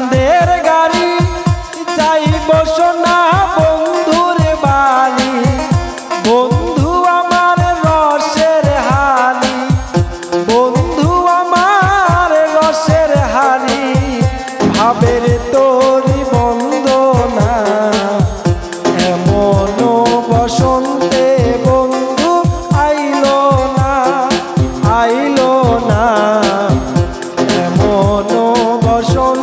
চাঁদের গাড়ি যাই বসনা বন্ধুর বাড়ি। বন্ধু আমার রসের হালি বন্ধু আমার রসের হালি ভাবের তোরি বন্দনা, এমন বসন্তে বন্ধু আইল না আইল না। এমন বসন্ত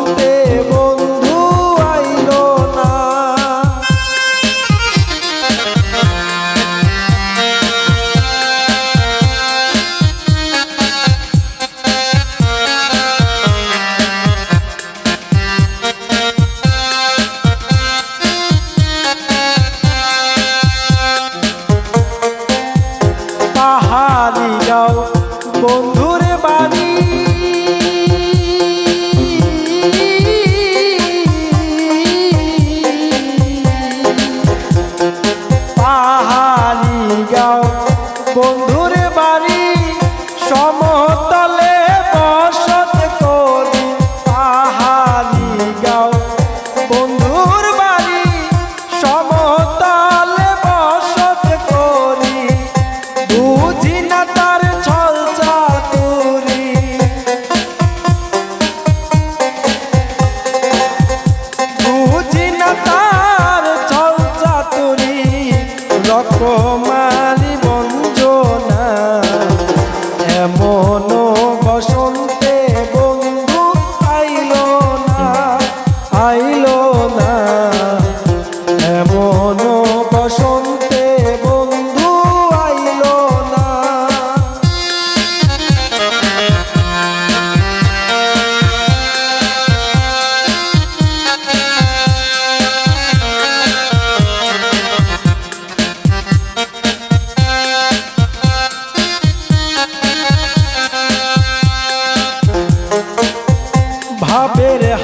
বন্ধুর বাড়ি, সমতলে বসত করি, পাহাড়ি গাও। বন্ধুর বাড়ি, সমতলে বসত করি, বুঝি না তার ছল চাতুরি। বুঝি না তার ছল চাতুরি রকমারি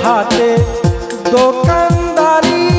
হাটে দোকানদারি